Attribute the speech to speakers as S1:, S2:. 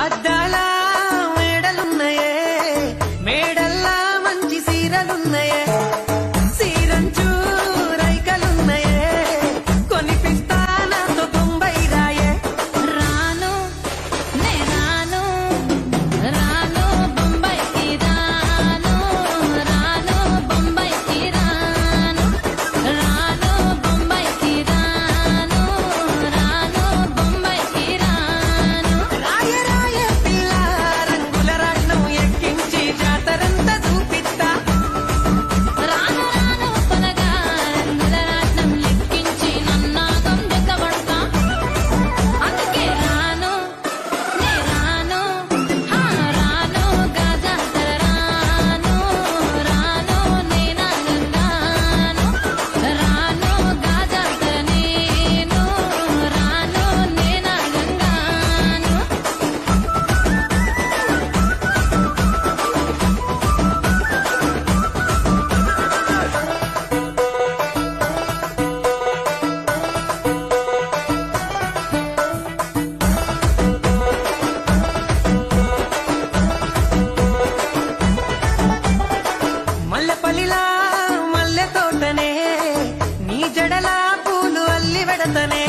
S1: Adala விடத்தனே